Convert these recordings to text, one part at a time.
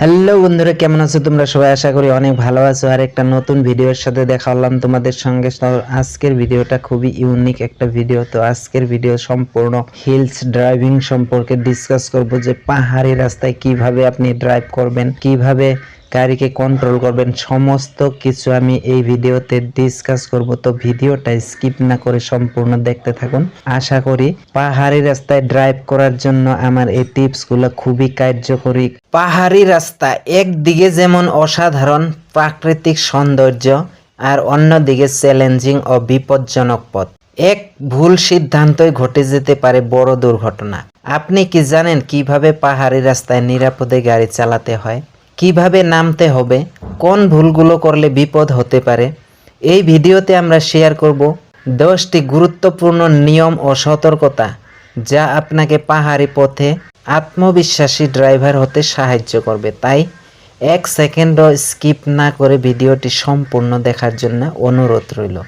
Hello বন্ধুরা, কেমন আছো তোমরা? সবাই আশা করি অনেক ভালো আছো। আর একটা নতুন ভিডিওর সাথে দেখা হলাম তোমাদের সঙ্গে। আজকের ভিডিওটা খুবই ইউনিক একটা ভিডিও তো আজকের ভিডিও সম্পূর্ণ হিলস ড্রাইভিং সম্পর্কে ডিসকাস করব যে পাহাড়ি রাস্তায় কীভাবে আপনি ড্রাইভ করবেন, কীভাবে গাড়িকে কন্ট্রোল করবেন। সমস্ত কিছু আমি এই ভিডিওতে ডিসকাস করব, তো ভিডিওটা স্কিপ না করে সম্পূর্ণ দেখতে থাকুন। আশা করি পাহাড়ি রাস্তায় ড্রাইভ করার জন্য আমার এই টিপসগুলো খুবই কার্যকরী। পাহাড়ি রাস্তা একদিকে যেমন অসাধারণ প্রাকৃতিক সৌন্দর্য, আর অন্যদিকে চ্যালেঞ্জিং ও বিপজ্জনক পথ। এক ভুল সিদ্ধান্তই ঘটে যেতে পারে বড় দুর্ঘটনা। আপনি কি জানেন কীভাবে পাহাড়ি রাস্তায় নিরাপদে গাড়ি চালাতে হয়? কীভাবে নামতে হবে, কোন ভুলগুলো করলে বিপদ হতে পারে, এই ভিডিওতে আমরা শেয়ার করব দশটি গুরুত্বপূর্ণ নিয়ম ও সতর্কতা যা আপনাকে পাহাড়ি পথে আত্মবিশ্বাসী ড্রাইভার হতে সাহায্য করবে। তাই এক সেকেন্ডও স্কিপ না করে ভিডিওটি সম্পূর্ণ দেখার জন্য অনুরোধ রইল।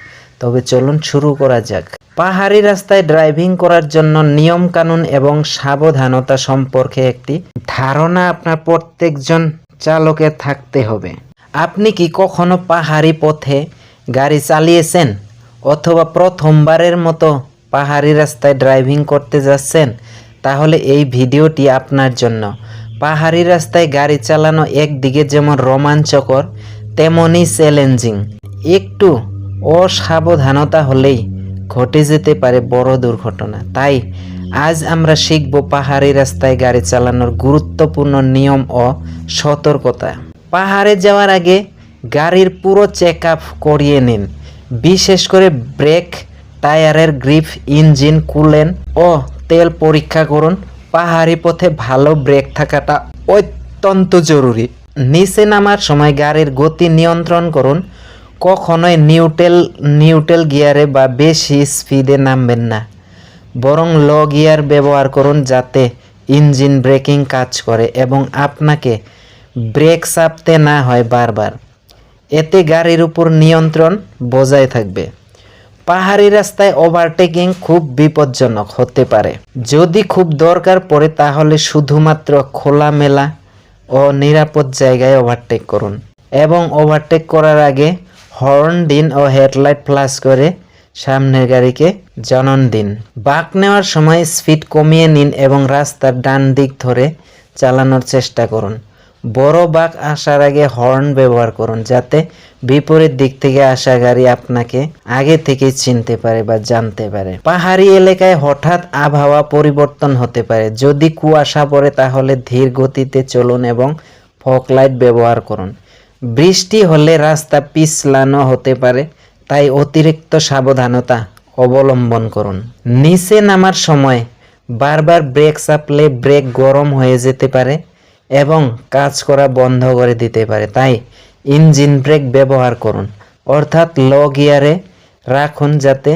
তবে চলুন শুরু করা যাক। পাহাড়ি রাস্তায় ড্রাইভিং করার জন্য নিয়ম কানুন এবং সাবধানতা সম্পর্কে একটি ধারণা আপনার প্রত্যেকজন চালকের থাকতে হবে। আপনি কি কখনো পাহাড়ি পথে গাড়ি চালিয়েছেন অথবা প্রথমবারের মতো পাহাড়ি রাস্তায় ড্রাইভিং করতে যাচ্ছেন? তাহলে এই ভিডিওটি আপনার জন্য। পাহাড়ি রাস্তায় গাড়ি চালানো একদিকে যেমন রোমাঞ্চকর তেমনই চ্যালেঞ্জিং। একটু অসাবধানতা হলেই ঘটে যেতে পারে বড় দুর্ঘটনা। তাই আজ আমরা শিখব পাহাড়ি রাস্তায় গাড়ি চালানোর গুরুত্বপূর্ণ নিয়ম ও সতর্কতা। পাহাড়ে যাওয়ার আগে গাড়ির পুরো চেক আপ করিয়ে নিন। বিশেষ করে ব্রেক, টায়ারের গ্রিপ, ইঞ্জিন, কুলেন ও তেল পরীক্ষা করুন। পাহাড়ি পথে ভালো ব্রেক থাকাটা অত্যন্ত জরুরি। নিচে নামার সময় গাড়ির গতি নিয়ন্ত্রণ করুন। কখনোই নিউটেল নিউটেল গিয়ারে বা বেশি স্পিডে নামবেন না। বরং লো গিয়ার ব্যবহার করুন যাতে ইঞ্জিন ব্রেকিং কাজ করে এবং আপনাকে ব্রেক চাপতে না হয় বারবার। এতে গাড়ির উপর নিয়ন্ত্রণ বজায় থাকবে। পাহাড়ি রাস্তায় ওভারটেকিং খুব বিপজ্জনক হতে পারে। যদি খুব দরকার পড়ে তাহলে শুধুমাত্র খোলামেলা ও নিরাপদ জায়গায় ওভারটেক করুন। এবং ওভারটেক করার আগে হর্ন দিন ও হেডলাইট ফ্লাশ করে সামনের গাড়িকে জানান দিন। বাঁক নেওয়ার সময় স্পিড কমিয়ে নিন এবং রাস্তার ডান দিক ধরে চালানোর চেষ্টা করুন। বড় বাঁক আসার আগে হর্ন ব্যবহার করুন যাতে বিপরীত দিক থেকে আসা গাড়ি আপনাকে আগে থেকেই চিনতে পারে বা জানতে পারে। পাহাড়ি এলাকায় হঠাৎ আবহাওয়া পরিবর্তন হতে পারে। যদি কুয়াশা পড়ে তাহলে ধীর গতিতে চলুন এবং ফক লাইট ব্যবহার করুন। বৃষ্টি হলে রাস্তা পিছলানো হতে পারে। তাই অতিরিক্ত সাবধানতা অবলম্বন করুন। নিচে নামার সময় বারবার ব্রেক চাপলে ব্রেক গরম হয়ে যেতে পারে এবং কাজ করা বন্ধ করে দিতে পারে। তাই ইঞ্জিন ব্রেক ব্যবহার করুন। অর্থাৎ লো গিয়ারে রাখুন যাতে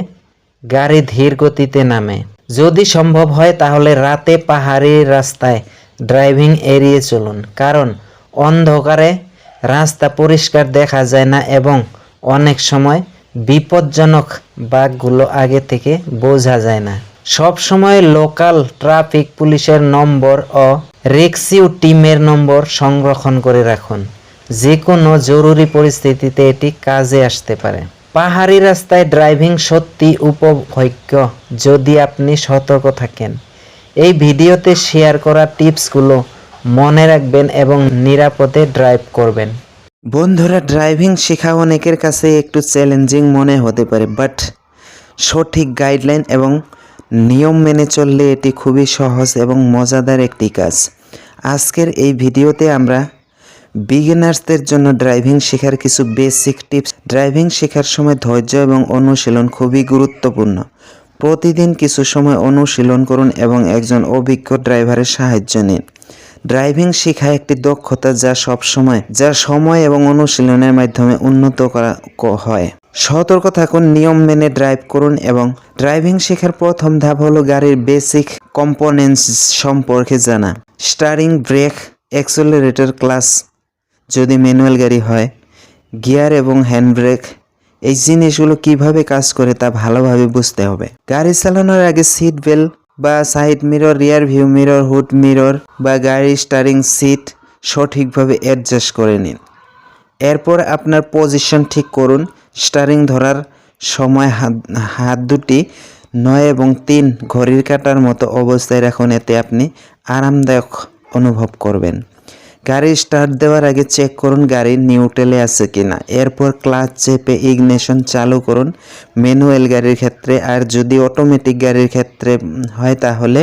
গাড়ি ধীর গতিতে নামে। যদি সম্ভব হয় তাহলে রাতে পাহাড়ি রাস্তায় ড্রাইভিং এড়িয়ে চলুন। কারণ অন্ধকারে রাস্তা পরিষ্কার দেখা যায় না এবং অনেক সময় বিপজ্জনক বাঘগুলো আগে থেকে বোঝা যায় না। সব সময় লোকাল ট্রাফিক পুলিশের নম্বর ও রেক্সিউ টিমের নম্বর সংরক্ষণ করে রাখুন। যে কোনো জরুরি পরিস্থিতিতে এটি কাজে আসতে পারে। পাহাড়ি রাস্তায় ড্রাইভিং সত্যি উপভোগ্য যদি আপনি সতর্ক থাকেন। এই ভিডিওতে শেয়ার করা টিপসগুলো মনে রাখবেন এবং নিরাপদে ড্রাইভ করবেন। বন্ধুরা ড্রাইভিং শেখা অনেকের কাছে একটু চ্যালেঞ্জিং মনে হতে পারে বাট সঠিক গাইডলাইন এবং নিয়ম মেনে চললে এটি খুবই সহজ এবং মজাদার একটি কাজ। আজকের এই ভিডিওতে আমরা বিগিনার্সদের জন্য ড্রাইভিং শেখার কিছু বেসিক টিপস ড্রাইভিং শেখার সময় ধৈর্য এবং অনুশীলন খুবই গুরুত্বপূর্ণ। প্রতিদিন কিছু সময় অনুশীলন করুন এবং একজন অভিজ্ঞ ড্রাইভারের সাহায্য নিন। ড্রাইভিং শেখা একটি দক্ষতা যা সব সময় যা সময় এবং অনুশীলনের মাধ্যমে উন্নত করা হয়। সতর্ক থাকুন, নিয়ম মেনে ড্রাইভ করুন এবং ড্রাইভিং শেখার প্রথম ধাপ হলো গাড়ির বেসিক কম্পোনেন্টস সম্পর্কে জানা। স্টারিং ব্রেক, অ্যাক্সেলারেটর ক্লাস, যদি ম্যানুয়াল গাড়ি হয়, গিয়ার এবং হ্যান্ড ব্রেক, এই জিনিসগুলো কীভাবে কাজ করে তা ভালোভাবে বুঝতে হবে। গাড়ি চালানোর আগে সিট বেল্ট বা side mirror rear view mirror hood mirror বা গাড়ির স্টারিং সিট সঠিকভাবে অ্যাডজাস্ট করে নিন। এরপর আপনার পজিশন ঠিক করুন। স্টারিং ধরার সময় হাত হাত দুটি নয় এবং তিন ঘড়ির কাটার মতো অবস্থায় রাখুন। এতে আপনি আরামদায়ক অনুভব করবেন। গাড়ি স্টার্ট দেওয়ার আগে চেক করুন গাড়ি নিউট্রেলে আছে কিনা। এরপর ক্লাচ চেপে ইগনিশন চালু করুন। ম্যানুয়াল গাড়ির ক্ষেত্রে, আর যদি অটোমেটিক গাড়ির ক্ষেত্রে হয় তাহলে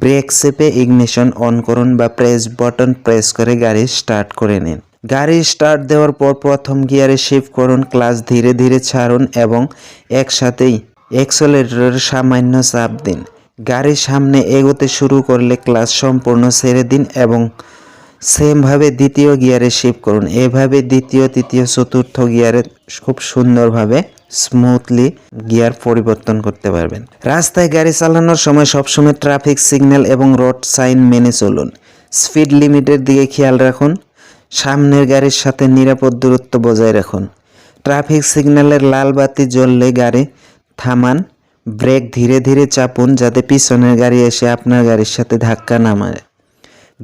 ব্রেক চেপে ইগনিশন অন করুন বা প্রেস বটন প্রেস করে গাড়ি স্টার্ট করে নিন। গাড়ি স্টার্ট দেওয়ার পর প্রথম গিয়ারে শিফট করুন ক্লাচ ধীরে ধীরে ছাড়ুন এবং একসাথেই এক্সেলেটরের সামান্য চাপ দিন। গাড়ির সামনে এগোতে শুরু করলে ক্লাচ সম্পূর্ণ ছেড়ে দিন এবং সেমভাবে দ্বিতীয় গিয়ারে শিফট করুন। এভাবে দ্বিতীয়, তৃতীয়, চতুর্থ গিয়ারে খুব সুন্দরভাবে স্মুথলি গিয়ার পরিবর্তন করতে পারবেন। রাস্তায় গাড়ি চালানোর সময় সবসময় ট্রাফিক সিগন্যাল এবং রোড সাইন মেনে চলুন। স্পিড লিমিটের দিকে খেয়াল রাখুন। সামনের গাড়ির সাথে নিরাপদ দূরত্ব বজায় রাখুন। ট্রাফিক সিগন্যালের লাল বাতি জ্বললে গাড়ি থামান। ব্রেক ধীরে ধীরে চাপুন যাতে পিছনের গাড়ি এসে আপনার গাড়ির সাথে ধাক্কা না মারে।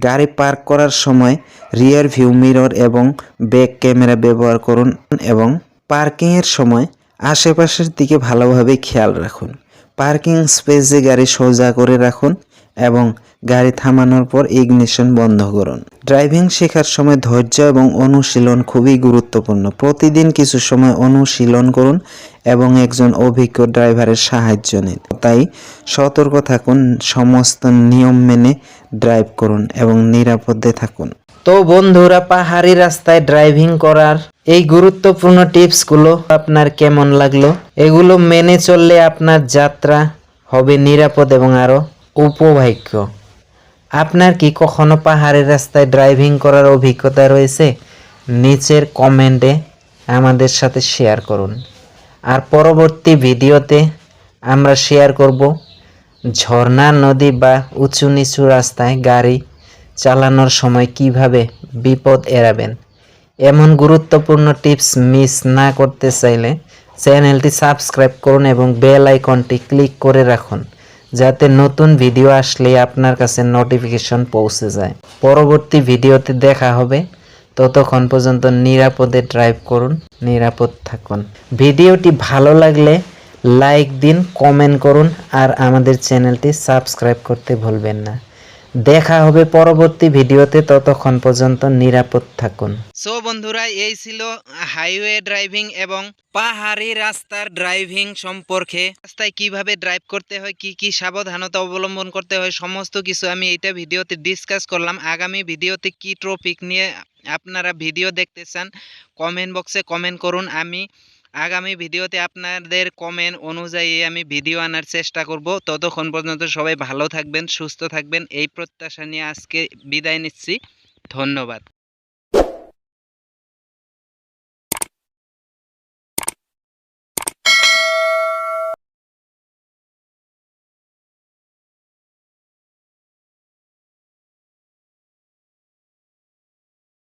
গাড়ি পার্ক করার সময় রিয়ার ভিউ মিরর এবং ব্যাক ক্যামেরা ব্যবহার করুন এবং পার্কিংয়ের সময় আশেপাশের দিকে ভালোভাবে খেয়াল রাখুন। পার্কিং স্পেসে গাড়ি সোজা করে রাখুন এবং গাড়ি থামানোর পর ইগনিশন বন্ধ করুন। ড্রাইভিং শেখার সময় ধৈর্য এবং অনুশীলন খুবই গুরুত্বপূর্ণ। প্রতিদিন কিছু সময় অনুশীলন করুন এবং একজন অভিজ্ঞ ড্রাইভারের সাহায্য নিন। তাই সতর্ক থাকুন, সমস্ত নিয়ম মেনে ড্রাইভ করুন এবং নিরাপদে থাকুন। তো বন্ধুরা, পাহাড়ি রাস্তায় ড্রাইভিং করার এই গুরুত্বপূর্ণ টিপসগুলো আপনার কেমন লাগল? এগুলো মেনে চললে আপনার যাত্রা হবে নিরাপদ এবং আরও উপভাগ্য। আপনার কি কখনো পাহাড়ের রাস্তায় ড্রাইভিং করার অভিজ্ঞতা রয়েছে? নিচের কমেন্টে আমাদের সাথে শেয়ার করুন। আর পরবর্তী ভিডিওতে আমরা শেয়ার করব ঝর্ণা নদী বা উঁচু নিচু রাস্তায় গাড়ি চালানোর সময় কীভাবে বিপদ এড়াবেন। এমন গুরুত্বপূর্ণ টিপস মিস না করতে চাইলে চ্যানেলটি সাবস্ক্রাইব করুন এবং বেল আইকনটি ক্লিক করে রাখুন। যাতে নতুন ভিডিও আসলে আপনার কাছে নোটিফিকেশন পৌঁছে যায়। পরবর্তী ভিডিওতে দেখা হবে। ততক্ষণ পর্যন্ত নিরাপদে ড্রাইভ করুন, নিরাপদ থাকুন। ভিডিওটি ভালো লাগলে লাইক দিন কমেন্ট করুন, আর আমাদের চ্যানেলটি সাবস্ক্রাইব করতে ভুলবেন না। দেখা হবে পরবর্তী ভিডিওতে, ততক্ষণ পর্যন্ত নিরাপদ থাকুন। সো বন্ধুরা, এই ছিল হাইওয়ে ড্রাইভিং এবং পাহাড়ি রাস্তার ড্রাইভিং সম্পর্কে। রাস্তায় কীভাবে ড্রাইভ করতে হয়, কি কি সাবধানতা অবলম্বন করতে হয়, সমস্ত কিছু আমি এইটা ভিডিওতে ডিসকাস করলাম। আগামী ভিডিওতে কি টপিক নিয়ে আপনারা ভিডিও দেখতে চান কমেন্ট বক্সে কমেন্ট করুন। আমি আগামী ভিডিওতে আপনাদের কমেন্ট অনুযায়ী আমি ভিডিও আনার চেষ্টা করব। ততক্ষণ পর্যন্ত সবাই ভালো থাকবেন, সুস্থ থাকবেন। এই প্রত্যাশা নিয়ে আজকে বিদায় নিচ্ছি। ধন্যবাদ।